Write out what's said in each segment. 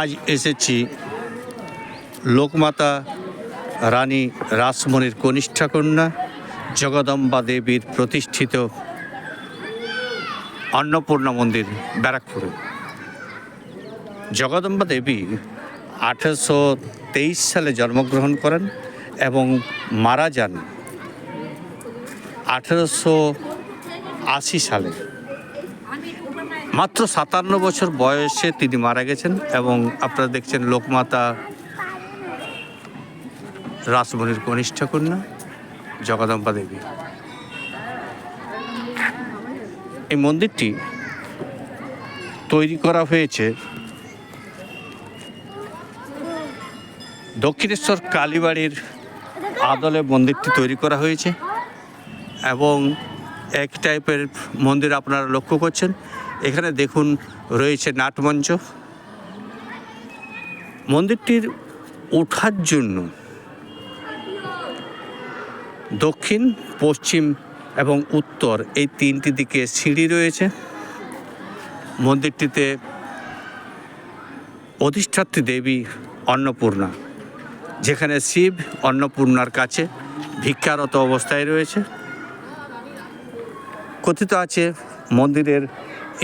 আজ এসেছি লোকমাতা রানী রাসমণির কনিষ্ঠা কন্যা জগদম্বা দেবীর প্রতিষ্ঠিত অন্নপূর্ণা মন্দির ব্যারাকপুরে। জগদম্বা দেবী আঠেরোশো তেইশ সালে জন্মগ্রহণ করেন এবং মারা যান আঠেরোশো আশি সালে। মাত্র সাতান্ন বছর বয়সে তিনি মারা গেছেন এবং আপনারা দেখছেন লোকমাতা রাসমণির কনিষ্ঠ কন্যা জগদম্বা দেবী। এই মন্দিরটি তৈরি করা হয়েছে দক্ষিণেশ্বর কালীবাড়ির আদলে মন্দিরটি তৈরি করা হয়েছে এবং এক টাইপের মন্দির আপনারা লক্ষ্য করছেন। এখানে দেখুন রয়েছে নাটমঞ্চ। মন্দিরটির ওঠার জন্য দক্ষিণ, পশ্চিম এবং উত্তর এই তিনটি দিকে সিঁড়ি রয়েছে। মন্দিরটিতে অধিষ্ঠাত্রী দেবী অন্নপূর্ণা, যেখানে শিব অন্নপূর্ণার কাছে ভিক্ষারত অবস্থায় রয়েছে। কথিত আছে মন্দিরের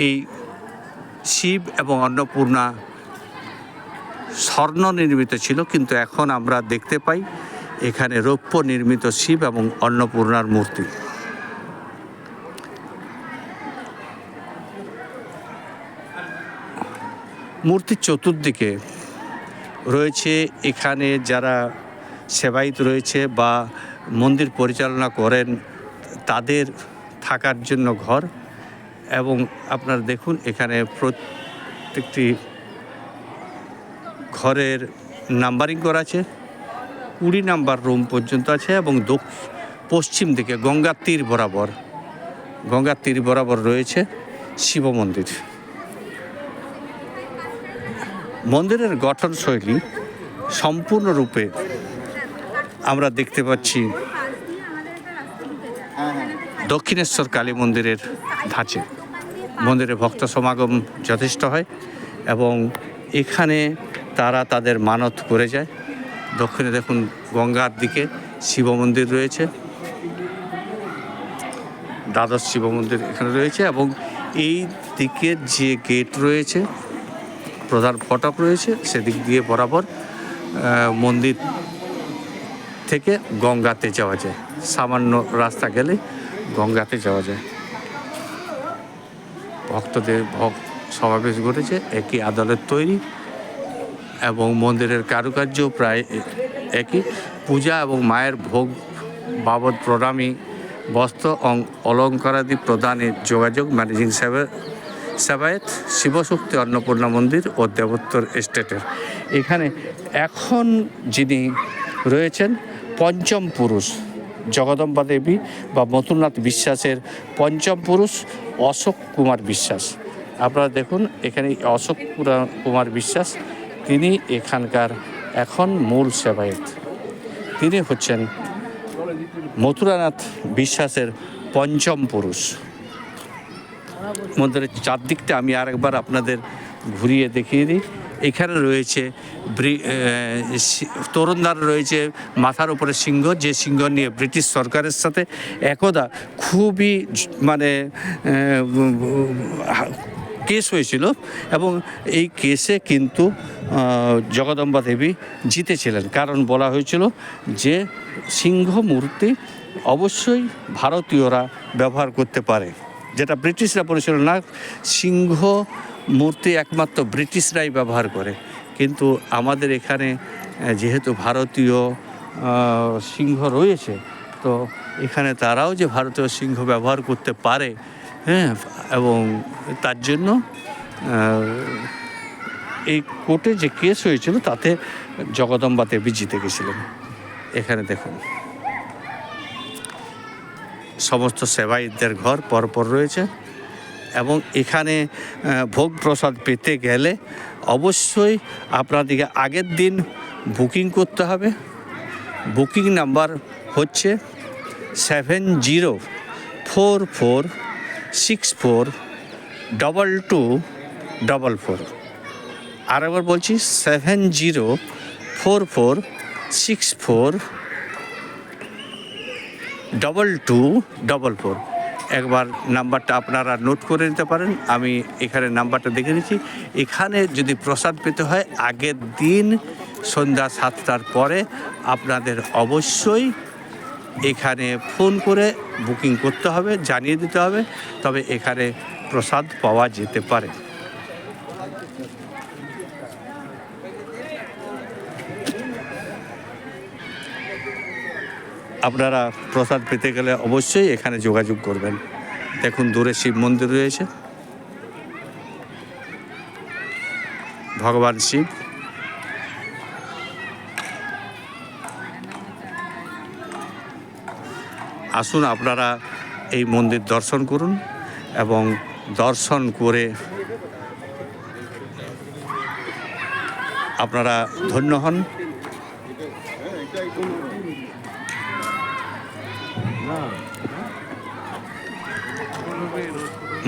এই শিব এবং অন্নপূর্ণা স্বর্ণ নির্মিত ছিল, কিন্তু এখন আমরা দেখতে পাই এখানে রৌপ্য নির্মিত শিব এবং অন্নপূর্ণার মূর্তি। মূর্তির চতুর্দিকে রয়েছে এখানে যারা সেবায়িত রয়েছে বা মন্দির পরিচালনা করেন, তাদের থাকার জন্য ঘর। এবং আপনার দেখুন, এখানে প্রত্যেকটি ঘরের নাম্বারিং করা আছে। কুড়ি নাম্বার রুম পর্যন্ত আছে এবং পশ্চিম দিকে গঙ্গার তীর বরাবর গঙ্গার তীর বরাবর রয়েছে শিব মন্দির। মন্দিরের গঠনশৈলী সম্পূর্ণরূপে আমরা দেখতে পাচ্ছি দক্ষিণেশ্বর কালী মন্দিরের ধাঁচে। মন্দিরে ভক্ত সমাগম যথেষ্ট হয় এবং এখানে তারা তাদের মানত করে যায়। দক্ষিণে দেখুন গঙ্গার দিকে শিব মন্দির রয়েছে। দ্বাদশ শিব মন্দির এখানে রয়েছে এবং এই দিকের যে গেট রয়েছে, প্রধান ফটক রয়েছে, সেদিক দিয়ে বরাবর মন্দির থেকে গঙ্গাতে যাওয়া যায়। সামান্য রাস্তা গেলে গঙ্গাতে যাওয়া যায়। ভক্তদের, ভক্ত সমাবেশ ঘটেছে, একই আদালত তৈরি এবং মন্দিরের কারুকার্য প্রায় একই। পূজা এবং মায়ের ভোগ বাবদ প্রণামী বস্ত্র অলঙ্কারাদি প্রদানের যোগাযোগ ম্যানেজিং সেবা, সেবায়েত শিবশক্তি অন্নপূর্ণা মন্দির ও দেবোত্তর এস্টেটের। এখানে এখন যিনি রয়েছেন পঞ্চম পুরুষ। জগদম্বা দেবী বা মথুরনাথ বিশ্বাসের পঞ্চম পুরুষ অশোক কুমার বিশ্বাস। আপনারা দেখুন, এখানে অশোক কুমার বিশ্বাস, তিনি এখানকার এখন মূল সেবায়েত। তিনি হচ্ছেন মথুরানাথ বিশ্বাসের পঞ্চম পুরুষ। মন্দিরের চারদিকটা আমি আরেকবার আপনাদের ঘুরিয়ে দেখিয়ে দিই। এখানে রয়েছে তরুণদার রয়েছে মাথার উপরে সিংহ, যে সিংহ নিয়ে ব্রিটিশ সরকারের সাথে একদা খুবই মানে কেস হয়েছিল এবং এই কেসে কিন্তু জগদম্বা দেবী জিতেছিলেন। কারণ বলা হয়েছিল যে সিংহ মূর্তি অবশ্যই ভারতীয়রা ব্যবহার করতে পারে। যেটা ব্রিটিশরা বলেছিল না, সিংহ মূর্তি একমাত্র ব্রিটিশরাই ব্যবহার করে। কিন্তু আমাদের এখানে যেহেতু ভারতীয় সিংহ রয়েছে, তো এখানে তারাও যে ভারতীয় সিংহ ব্যবহার করতে পারে হ্যাঁ এবং তার জন্য এই কোর্টে যে কেস হয়েছিল, তাতে জগদম্বা দেবী জিতে গেছিলেন। এখানে দেখুন। সমস্ত সেবায়িতদের ঘর পরপর রয়েছে। এবং এখানে ভোগ প্রসাদ পেতে গেলে অবশ্যই আপনাদেরকে আগের দিন বুকিং করতে হবে। বুকিং নাম্বার হচ্ছে seven zero four four six four double two double four. আরেকবার বলছি seven zero four four six four double two double four. একবার নাম্বারটা আপনারা নোট করে নিতে পারেন। আমি এখানে নাম্বারটা দেখে নিচ্ছি। এখানে যদি প্রসাদ পেতে হয়, আগের দিন সন্ধ্যা সাতটার পরে আপনাদের অবশ্যই এখানে ফোন করে বুকিং করতে হবে, জানিয়ে দিতে হবে। তবে এখানে প্রসাদ পাওয়া যেতে পারে। আপনারা প্রসাদ পেতে গেলে অবশ্যই এখানে যোগাযোগ করবেন। দেখুন, দূরে শিব মন্দির রয়েছে। ভগবান শিব। আসুন আপনারা এই মন্দির দর্শন করুন এবং দর্শন করে আপনারা ধন্য হন।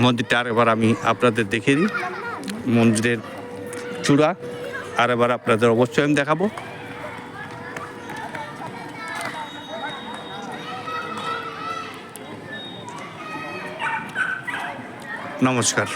মন্দিরটা আরেকবার আমি আপনাদের দেখে দিই। মন্দিরের চূড়া আরেকবার আপনাদের অবশ্যই আমি দেখাবো। নমস্কার।